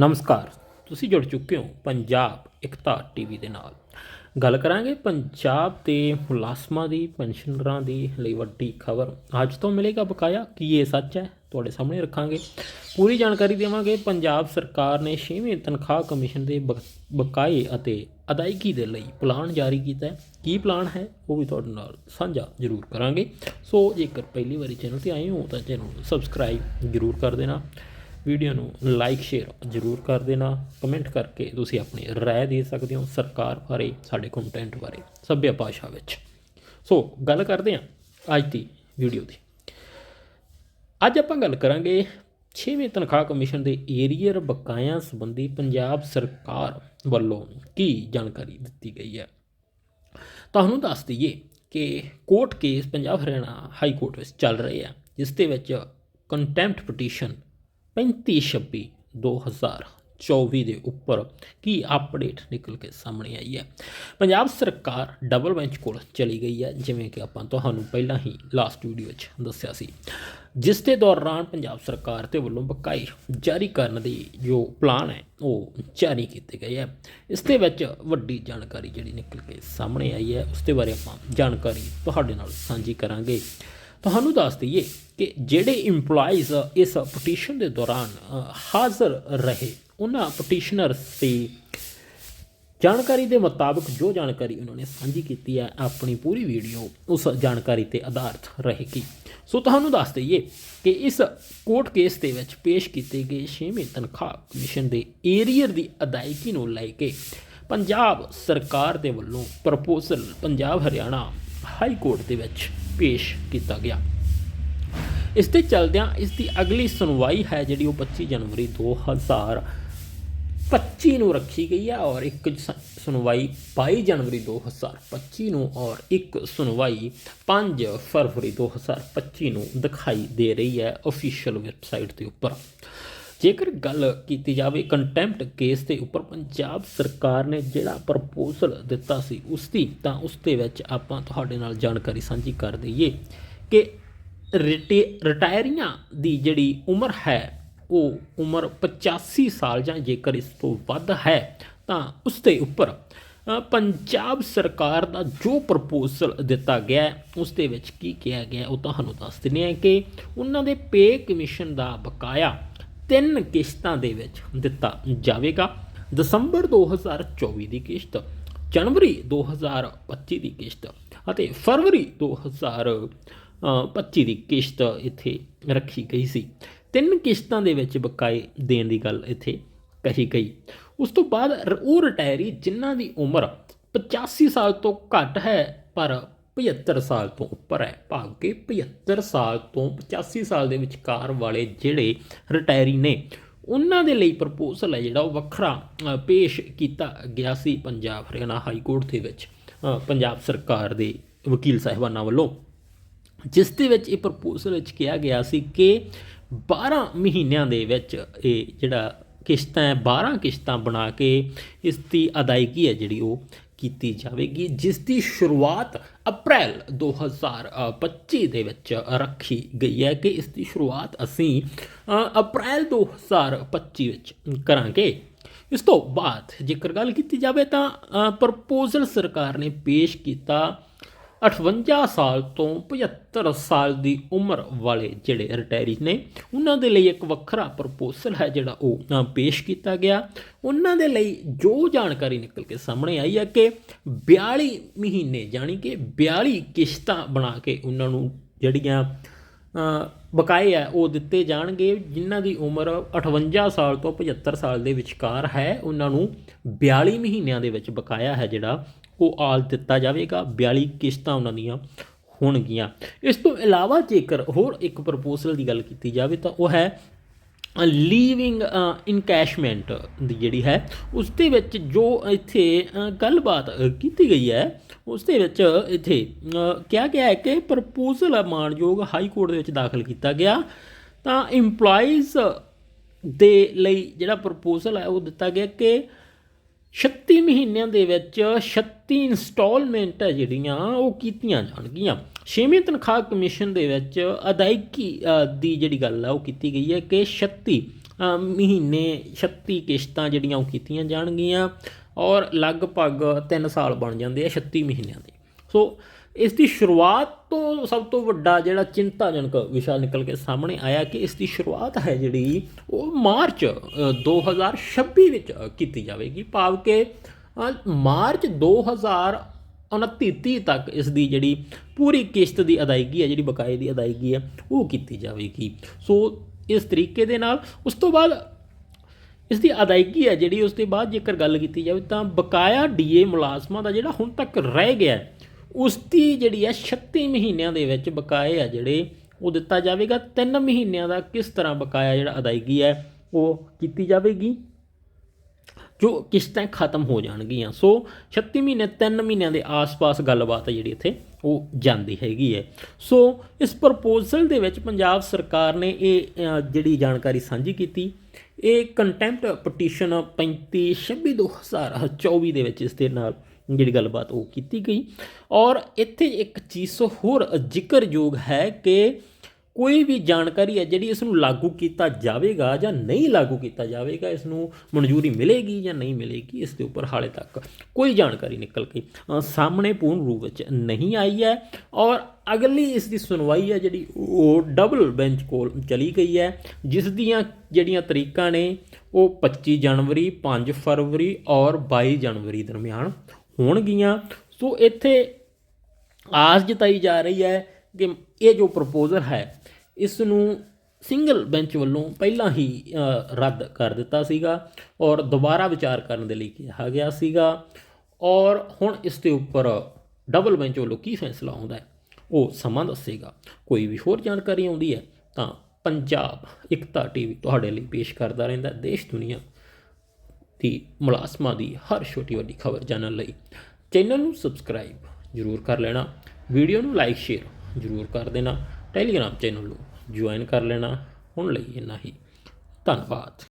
ਨਮਸਕਾਰ। ਤੁਸੀਂ ਜੁੜ ਚੁੱਕੇ ਹੋ ਪੰਜਾਬ ਇਕਤਾ ਟੀਵੀ ਦੇ ਨਾਲ। ਗੱਲ ਕਰਾਂਗੇ ਪੰਜਾਬ ਤੇ ਮੁਲਾਜ਼ਮਾਂ ਦੀ, ਪੈਨਸ਼ਨਰਾਂ ਦੀ ਲਈ ਵੱਡੀ ਖਬਰ। ਅੱਜ ਤੋਂ ਮਿਲੇਗਾ ਬਕਾਇਆ, ਕੀ ਇਹ ਸੱਚ ਹੈ? ਤੁਹਾਡੇ ਸਾਹਮਣੇ ਰੱਖਾਂਗੇ। ਪੂਰੀ ਜਾਣਕਾਰੀ ਦੇਵਾਂਗੇ। ਪੰਜਾਬ ਸਰਕਾਰ ਨੇ 6ਵੇਂ ਤਨਖਾਹ ਕਮਿਸ਼ਨ ਦੇ ਬਕ- ਬਕਾਏ ਅਤੇ ਅਦਾਇਗੀ ਦੇ ਲਈ ਪਲਾਨ ਜਾਰੀ ਕੀਤਾ ਹੈ। ਕੀ ਪਲਾਨ ਹੈ? ਉਹ ਵੀ ਤੁਹਾਡੇ ਨਾਲ ਸਾਂਝਾ ਜ਼ਰੂਰ ਕਰਾਂਗੇ। ਸੋ ਜੇਕਰ ਪਹਿਲੀ ਵਾਰੀ ਚੈਨਲ ਤੇ ਆਏ ਹੋ ਤਾਂ ਚੈਨਲ ਨੂੰ ਸਬਸਕ੍ਰਾਈਬ ਜ਼ਰੂਰ ਕਰ ਦੇਣਾ। ਵੀਡੀਓ ਨੂੰ ਲਾਈਕ ਸ਼ੇਅਰ ਜ਼ਰੂਰ ਕਰ ਦੇਣਾ। ਕਮੈਂਟ ਕਰਕੇ ਤੁਸੀਂ ਆਪਣੀ ਰਾਏ ਦੇ ਸਕਦੇ ਹੋ ਸਰਕਾਰ ਬਾਰੇ, ਸਾਡੇ ਕੰਟੈਂਟ ਬਾਰੇ, ਸਭਿਆ ਭਾਸ਼ਾ ਵਿੱਚ। ਸੋ ਗੱਲ ਕਰਦੇ ਹਾਂ ਅੱਜ ਦੀ ਵੀਡੀਓ ਦੀ। ਅੱਜ ਆਪਾਂ ਗੱਲ ਕਰਾਂਗੇ 6ਵੇਂ ਤਨਖਾਹ ਕਮਿਸ਼ਨ ਦੇ ਏਰੀਅਰ ਬਕਾਇਆ ਸੰਬੰਧੀ ਪੰਜਾਬ ਸਰਕਾਰ ਵੱਲੋਂ ਕੀ ਜਾਣਕਾਰੀ ਦਿੱਤੀ ਗਈ ਹੈ। ਤੁਹਾਨੂੰ ਦੱਸ ਦਈਏ ਕਿ court case Punjab Haryana high court ਵਿੱਚ ਚੱਲ ਰਹੇ ਆ, ਜਿਸ ਦੇ ਵਿੱਚ ਕੰਟੈਂਪਟ ਪਟੀਸ਼ਨ 3526 2024 ਦੇ ਉੱਪਰ ਕੀ ਅਪਡੇਟ ਨਿਕਲ ਕੇ ਸਾਹਮਣੇ ਆਈ ਹੈ? ਪੰਜਾਬ ਸਰਕਾਰ ਡਬਲ ਬੈਂਚ ਕੋਲ ਚਲੀ ਗਈ ਹੈ, ਜਿਵੇਂ ਕਿ ਆਪਾਂ ਤੁਹਾਨੂੰ ਪਹਿਲਾਂ ਹੀ ਲਾਸਟ ਵੀਡੀਓ ਵਿੱਚ ਦੱਸਿਆ ਸੀ। ਜਿਸ ਦੇ ਦੌਰਾਨ ਪੰਜਾਬ ਸਰਕਾਰ ਦੇ ਵੱਲੋਂ ਬਕਾਈ ਜਾਰੀ ਕਰਨ ਦੀ ਜੋ ਪਲਾਨ ਹੈ, ਉਹ ਜਾਰੀ ਕੀਤੇ ਗਏ ਹੈ। ਇਸ ਦੇ ਵਿੱਚ ਵੱਡੀ ਜਾਣਕਾਰੀ ਜਿਹੜੀ ਨਿਕਲ ਕੇ ਸਾਹਮਣੇ ਆਈ ਹੈ, ਉਸ ਦੇ ਬਾਰੇ ਆਪਾਂ ਜਾਣਕਾਰੀ ਤੁਹਾਡੇ ਨਾਲ ਸਾਂਝੀ ਕਰਾਂਗੇ। ਤੁਹਾਨੂੰ ਦੱਸ ਦਈਏ ਕਿ ਜਿਹੜੇ EMPLOYEES ਇਸ ਪਟੀਸ਼ਨ ਦੇ ਦੌਰਾਨ ਹਾਜ਼ਰ ਰਹੇ, ਉਹਨਾਂ ਪਟੀਸ਼ਨਰਸ ਦੀ ਜਾਣਕਾਰੀ ਦੇ ਮੁਤਾਬਕ ਜੋ ਜਾਣਕਾਰੀ ਉਹਨਾਂ ਨੇ ਸਾਂਝੀ ਕੀਤੀ ਹੈ, ਆਪਣੀ ਪੂਰੀ ਵੀਡੀਓ ਉਸ ਜਾਣਕਾਰੀ ਤੇ ਆਧਾਰਿਤ ਰਹੇਗੀ। ਸੋ ਤੁਹਾਨੂੰ ਦੱਸ ਦਈਏ ਕਿ ਇਸ ਕੋਰਟ ਕੇਸ ਦੇ ਵਿੱਚ ਪੇਸ਼ ਕੀਤੇ ਗਏ 6ਵੇਂ ਤਨਖਾਹ ਕਮਿਸ਼ਨ ਦੇ ਏਰੀਅਰ ਦੀ ਅਦਾਇਗੀ ਨੂੰ ਲੈ ਕੇ ਪੰਜਾਬ ਸਰਕਾਰ ਦੇ ਵੱਲੋਂ proposal Punjab Haryana high court ਦੇ ਵਿੱਚ ਪੇਸ਼ ਕੀਤਾ ਗਿਆ। ਇਸ ਤੇ ਚਲਦਿਆਂ ਇਸ ਦੀ ਅਗਲੀ ਸੁਣਵਾਈ ਹੈ ਜਿਹੜੀ ਉਹ 25 ਜਨਵਰੀ 2025 ਨੂੰ ਰੱਖੀ ਗਈ ਹੈ ਔਰ ਇੱਕ ਸ- ਸੁਣਵਾਈ 22 ਜਨਵਰੀ 2025 ਨੂੰ ਔਰ ਇੱਕ ਸੁਣਵਾਈ 5 ਫਰਵਰੀ 2025 ਨੂੰ ਦਿਖਾਈ ਦੇ ਰਹੀ ਹੈ ਅਫੀਸ਼ੀਅਲ ਵੈਬਸਾਈਟ ਦੇ ਉੱਪਰ। ਜੇਕਰ ਗੱਲ ਕੀਤੀ ਜਾਵੇ ਕੰਟੈਂਪਟ ਕੇਸ ਦੇ ਉੱਪਰ, ਪੰਜਾਬ ਸਰਕਾਰ ਨੇ ਜਿਹੜਾ ਪ੍ਰਪੋਜ਼ਲ ਦਿੱਤਾ ਸੀ ਉਸ ਦੀ ਤਾਂ ਉਸ ਦੇ ਵਿੱਚ ਆਪਾਂ ਤੁਹਾਡੇ ਨਾਲ ਜਾਣਕਾਰੀ ਸਾਂਝੀ ਕਰ ਦਈਏ ਕਿ ਰਿਟੇ- ਰਿਟਾਇਰੀਆਂ ਦੀ ਜਿਹੜੀ ਉਮਰ ਹੈ, ਉਹ ਉਮਰ 85 ਸਾਲ ਜਾਂ ਜੇਕਰ ਇਸ ਤੋਂ ਵੱਧ ਹੈ, ਤਾਂ ਉਸ ਦੇ ਉੱਪਰ ਪੰਜਾਬ ਸਰਕਾਰ ਦਾ ਜੋ ਪ੍ਰਪੋਜ਼ਲ ਦਿੱਤਾ ਗਿਆ ਉਸ ਦੇ ਵਿੱਚ ਕੀ ਕਿਹਾ ਗਿਆ ਉਹ ਤੁਹਾਨੂੰ ਦੱਸ ਦਿੰਦੇ ਹਾਂ ਕਿ ਉਹਨਾਂ ਦੇ ਪੇ ਕਮਿਸ਼ਨ ਦਾ ਬਕਾਇਆ ਤਿੰਨ ਕਿਸ਼ਤਾਂ ਦੇ ਵਿੱਚ ਦਿੱਤਾ ਜਾਵੇਗਾ। ਦਸੰਬਰ 2024 ਦੀ ਕਿਸ਼ਤ, ਜਨਵਰੀ 2025 ਦੀ ਕਿਸ਼ਤ ਅਤੇ ਫਰਵਰੀ 2025 ਦੀ ਕਿਸ਼ਤ ਇੱਥੇ ਰੱਖੀ ਗਈ ਸੀ। ਤਿੰਨ ਕਿਸ਼ਤਾਂ ਦੇ ਵਿੱਚ ਬਕਾਏ ਦੇਣ ਦੀ ਗੱਲ ਇੱਥੇ ਕਹੀ ਗਈ। ਉਸ ਤੋਂ ਬਾਅਦ ਉਹ ਰਿਟਾਇਰੀ ਜਿਨ੍ਹਾਂ ਦੀ ਉਮਰ 85 ਸਾਲ ਤੋਂ ਘੱਟ ਹੈ, ਪਰ 75 ਸਾਲ ਤੋਂ ਉੱਪਰ ਹੈ। ਭਾਵ ਕਿ 75 ਸਾਲ ਤੋਂ 85 ਸਾਲ ਦੇ ਵਿਚਕਾਰ ਵਾਲੇ ਜਿਹੜੇ ਰਿਟਾਇਰੀ ਨੇ, ਉਹਨਾਂ ਦੇ ਲਈ ਪ੍ਰਪੋਜ਼ਲ ਹੈ ਜਿਹੜਾ ਉਹ ਵੱਖਰਾ ਪੇਸ਼ ਕੀਤਾ ਗਿਆ ਸੀ ਪੰਜਾਬ ਹਰਿਆਣਾ ਹਾਈ ਕੋਰਟ ਦੇ ਵਿੱਚ ਪੰਜਾਬ ਸਰਕਾਰ ਦੇ ਵਕੀਲ ਸਾਹਿਬਾਨਾਂ ਵੱਲੋਂ। ਜਿਸ ਦੇ ਵਿੱਚ ਇਹ ਪ੍ਰਪੋਜ਼ਲ ਵਿੱਚ ਕਿਹਾ ਗਿਆ ਸੀ ਕਿ 12 ਮਹੀਨਿਆਂ ਦੇ ਵਿੱਚ ਇਹ ਜਿਹੜਾ ਕਿਸ਼ਤਾਂ ਹੈ 12 ਕਿਸ਼ਤਾਂ ਬਣਾ ਕੇ ਇਸ ਦੀ ਅਦਾਇਗੀ ਹੈ ਜਿਹੜੀ ਉਹ ਕੀਤੀ ਜਾਵੇਗੀ ਜਿਸ ਦੀ ਸ਼ੁਰੂਆਤ ਅਪ੍ਰੈਲ 2025 ਦੇ ਵਿੱਚ ਰੱਖੀ ਗਈ ਹੈ ਕਿ ਇਸ ਦੀ ਸ਼ੁਰੂਆਤ ਅਸੀਂ ਅ, ਅਪ੍ਰੈਲ 2025 ਵਿੱਚ ਕਰਾਂਗੇ। ਇਸ ਤੋਂ ਬਾਅਦ ਜੇਕਰ ਗੱਲ ਕੀਤੀ ਜਾਵੇ ਤਾਂ ਪ੍ਰਪੋਜ਼ਲ ਸਰਕਾਰ ਨੇ ਪੇਸ਼ ਕੀਤਾ 58 ਸਾਲ ਤੋਂ 75 ਸਾਲ ਦੀ ਉਮਰ ਵਾਲੇ ਜਿਹੜੇ ਰਿਟਾਇਰੀ ਨੇ, ਉਹਨਾਂ ਦੇ ਲਈ ਇੱਕ ਵੱਖਰਾ ਪ੍ਰਪੋਜ਼ਲ ਹੈ ਜਿਹੜਾ ਉਹ ਪੇਸ਼ ਕੀਤਾ ਗਿਆ। ਉਹਨਾਂ ਦੇ ਲਈ ਜੋ ਜਾਣਕਾਰੀ ਨਿਕਲ ਕੇ ਸਾਹਮਣੇ ਆਈ ਹੈ ਕਿ 42 ਮਹੀਨੇ ਜਾਣੀ ਕਿ 42 ਕਿਸ਼ਤਾਂ ਬਣਾ ਕੇ ਉਹਨਾਂ ਨੂੰ ਜਿਹੜੀਆਂ ਬਕਾਏ ਆ ਉਹ ਦਿੱਤੇ ਜਾਣਗੇ, ਜਿਨ੍ਹਾਂ ਦੀ ਉਮਰ 58 ਸਾਲ ਤੋਂ 75 ਸਾਲ ਦੇ ਵਿਚਕਾਰ ਹੈ। ਉਹਨਾਂ ਨੂੰ 42 ਮਹੀਨਿਆਂ ਦੇ ਵਿੱਚ ਬਕਾਇਆ ਹੈ ਜਿਹੜਾ ਉਹ ਆਲ ਦਿੱਤਾ ਜਾਵੇਗਾ 42 ਕਿਸ਼ਤਾਂ ਉਹਨਾਂ ਦੀਆਂ ਹੋਣਗੀਆਂ। ਇਸ ਤੋਂ ਇਲਾਵਾ ਜੇਕਰ ਹੋਰ ਇੱਕ ਪ੍ਰਪੋਜ਼ਲ ਦੀ ਗੱਲ ਕੀਤੀ ਜਾਵੇ ਤਾਂ ਉਹ ਹੈ ਲੀਵਿੰਗ ਇਨਕੈਸ਼ਮੈਂਟ ਦੀ ਜਿਹੜੀ ਹੈ ਉਸ ਦੇ ਵਿੱਚ ਜੋ ਇੱਥੇ ਗੱਲਬਾਤ ਕੀਤੀ ਗਈ ਹੈ ਉਸ ਦੇ ਵਿੱਚ ਇੱਥੇ ਕਿਹਾ ਗਿਆ ਹੈ ਕਿ ਪ੍ਰਪੋਜ਼ਲ ਹੈ ਮਾਨਯੋਗ ਹਾਈ ਕੋਰਟ ਦੇ ਵਿੱਚ ਦਾਖਲ ਕੀਤਾ ਗਿਆ। ਤਾਂ EMPLOYEES ਦੇ ਲਈ ਜਿਹੜਾ ਪ੍ਰਪੋਜ਼ਲ ਹੈ, ਉਹ ਦਿੱਤਾ ਗਿਆ ਕਿ 36 ਮਹੀਨਿਆਂ ਦੇ ਵਿੱਚ 36 ਇਨਸਟਾਲਮੈਂਟ ਹੈ ਜਿਹੜੀਆਂ ਉਹ ਕੀਤੀਆਂ ਜਾਣਗੀਆਂ। ਛੇਵੀਂ ਤਨਖਾਹ ਕਮਿਸ਼ਨ ਦੇ ਵਿੱਚ ਅਦਾਇਗੀ ਦੀ ਜਿਹੜੀ ਗੱਲ ਆ, ਉਹ ਕੀਤੀ ਗਈ ਹੈ ਕਿ 36 ਮਹੀਨੇ 36 ਕਿਸ਼ਤਾਂ ਜਿਹੜੀਆਂ ਉਹ ਕੀਤੀਆਂ ਜਾਣਗੀਆਂ ਔਰ ਲਗਭਗ 3 ਸਾਲ ਬਣ ਜਾਂਦੇ ਆ 36 ਮਹੀਨਿਆਂ ਦੇ। ਸੋ ਇਸ ਦੀ ਸ਼ੁਰੂਆਤ ਤੋਂ ਸਭ ਤੋਂ ਵੱਡਾ ਜਿਹੜਾ ਚਿੰਤਾਜਨਕ ਵਿਸ਼ਾ ਨਿਕਲ ਕੇ ਸਾਹਮਣੇ ਆਇਆ ਕਿ ਇਸ ਦੀ ਸ਼ੁਰੂਆਤ ਹੈ ਜਿਹੜੀ ਉਹ ਮਾਰਚ ਅ, 2026 ਵਿੱਚ ਕੀਤੀ ਜਾਵੇਗੀ। ਭਾਵ ਕਿ ਅ, ਮਾਰਚ 2029 30 ਤੱਕ ਇਸ ਦੀ ਜਿਹੜੀ ਪੂਰੀ ਕਿਸ਼ਤ ਦੀ ਅਦਾਇਗੀ ਹੈ ਜਿਹੜੀ ਬਕਾਏ ਦੀ ਅਦਾਇਗੀ ਹੈ ਉਹ ਕੀਤੀ ਜਾਵੇਗੀ। ਸੋ ਇਸ ਤਰੀਕੇ ਦੇ ਨਾਲ ਉਸ ਤੋਂ ਬਾਅਦ ਇਸ ਦੀ ਅਦਾਇਗੀ ਹੈ ਜਿਹੜੀ ਉਸ ਤੋਂ ਬਾਅਦ ਜੇਕਰ ਗੱਲ ਕੀਤੀ ਜਾਵੇ ਤਾਂ ਬਕਾਇਆ ਡੀਏ ਮੁਲਾਜ਼ਮਾਂ ਦਾ ਜਿਹੜਾ ਹੁਣ ਤੱਕ ਰਹਿ ਗਿਆ ਹੈ, ਉਸ ਦੀ ਜਿਹੜੀ ਹੈ 36 ਮਹੀਨਿਆਂ ਦੇ ਵਿੱਚ ਬਕਾਏ ਆ ਜਿਹੜੇ, ਉਹ ਦਿੱਤਾ ਜਾਵੇਗਾ। 3 ਮਹੀਨਿਆਂ ਦਾ ਕਿਸ ਤਰ੍ਹਾਂ ਬਕਾਇਆ ਜਿਹੜਾ ਅਦਾਇਗੀ ਹੈ, ਉਹ ਕੀਤੀ ਜਾਵੇਗੀ, ਜੋ ਕਿਸ਼ਤਾਂ ਖਤਮ ਹੋ ਜਾਣਗੀਆਂ। ਸੋ 36 ਮਹੀਨੇ 3 ਮਹੀਨਿਆਂ ਦੇ ਆਸ-ਪਾਸ ਗੱਲਬਾਤ ਹੈ ਜਿਹੜੀ ਇੱਥੇ, ਉਹ ਜਾਂਦੀ ਹੈਗੀ ਹੈ। ਸੋ ਇਸ ਪ੍ਰਪੋਜ਼ਲ ਦੇ ਵਿੱਚ ਪੰਜਾਬ ਸਰਕਾਰ ਨੇ ਇਹ ਜਿਹੜੀ ਜਾਣਕਾਰੀ ਸਾਂਝੀ ਕੀਤੀ, ਇਹ ਕੰਟੈਂਪਟ ਪਟੀਸ਼ਨ 35 26 2024 ਦੇ ਵਿੱਚ ਇਸ ਦੇ ਨਾਲ ਜਿਹੜੀ ਗੱਲਬਾਤ ਉਹ ਕੀਤੀ ਗਈ। ਔਰ ਇੱਥੇ ਇੱਕ ਚੀਜ਼ ਹੋਰ ਜ਼ਿਕਰਯੋਗ ਹੈ ਕਿ ਕੋਈ ਵੀ ਜਾਣਕਾਰੀ ਹੈ ਜਿਹੜੀ ਇਸ ਨੂੰ ਲਾਗੂ ਕੀਤਾ ਜਾਵੇਗਾ ਜਾਂ ਨਹੀਂ ਲਾਗੂ ਕੀਤਾ ਜਾਵੇਗਾ, ਇਸ ਨੂੰ ਮਨਜ਼ੂਰੀ ਮਿਲੇਗੀ ਜਾਂ ਨਹੀਂ ਮਿਲੇਗੀ, ਇਸ ਦੇ ਉੱਪਰ ਹਾਲੇ ਤੱਕ ਕੋਈ ਜਾਣਕਾਰੀ ਨਿਕਲ ਕੇ ਸਾਹਮਣੇ ਪੂਰਨ ਰੂਪ ਵਿੱਚ ਨਹੀਂ ਆਈ ਹੈ। ਔਰ ਅਗਲੀ ਇਸ ਦੀ ਸੁਣਵਾਈ ਹੈ ਜਿਹੜੀ ਉਹ ਡਬਲ ਬੈਂਚ ਕੋਲ ਚਲੀ ਗਈ ਹੈ, ਜਿਸ ਦੀਆਂ ਜਿਹੜੀਆਂ ਤਰੀਕਾਂ ਨੇ ਉਹ 25 ਜਨਵਰੀ 5 ਫਰਵਰੀ ਔਰ 22 ਜਨਵਰੀ ਦਰਮਿਆਨ ਹੋਣਗੀਆਂ। ਸੋ ਇੱਥੇ ਆਸ ਜਤਾਈ ਜਾ ਰਹੀ ਹੈ ਕਿ ਇਹ ਜੋ ਪ੍ਰਪੋਜ਼ਲ ਹੈ ਇਸ ਨੂੰ ਸਿੰਗਲ ਬੈਂਚ ਵੱਲੋਂ ਪਹਿਲਾਂ ਹੀ ਰੱਦ ਕਰ ਦਿੱਤਾ ਸੀਗਾ ਔਰ ਦੁਬਾਰਾ ਵਿਚਾਰ ਕਰਨ ਦੇ ਲਈ ਕਿਹਾ ਗਿਆ ਸੀਗਾ। ਔਰ ਹੁਣ ਇਸ ਦੇ ਉੱਪਰ ਡਬਲ ਬੈਂਚ ਵੱਲੋਂ ਕੀ ਫੈਸਲਾ ਆਉਂਦਾ ਹੈ, ਉਹ ਸਮਾਂ ਦੱਸੇਗਾ। ਕੋਈ ਵੀ ਹੋਰ ਜਾਣਕਾਰੀ ਆਉਂਦੀ ਹੈ ਤਾਂ ਪੰਜਾਬ ਇਕਤਾ ਟੀਵੀ ਤੁਹਾਡੇ ਲਈ ਪੇਸ਼ ਕਰਦਾ ਰਹਿੰਦਾ ਦੇਸ਼ ਦੁਨੀਆ ਦੀ ਮੁਲਾਜ਼ਮਾਂ ਦੀ ਹਰ ਛੋਟੀ ਵੱਡੀ ਖਬਰ ਜਾਣਨ ਲਈ ਚੈਨਲ ਨੂੰ ਸਬਸਕ੍ਰਾਈਬ ਜ਼ਰੂਰ ਕਰ ਲੈਣਾ, ਵੀਡੀਓ ਨੂੰ ਲਾਈਕ, ਸ਼ੇਅਰ ਜ਼ਰੂਰ ਕਰ ਦੇਣਾ, ਟੈਲੀਗ੍ਰਾਮ ਚੈਨਲ ਨੂੰ ਜੁਆਇਨ ਕਰ ਲੈਣਾ। ਹੁਣ ਲਈ ਇੰਨਾ ਹੀ। ਧੰਨਵਾਦ।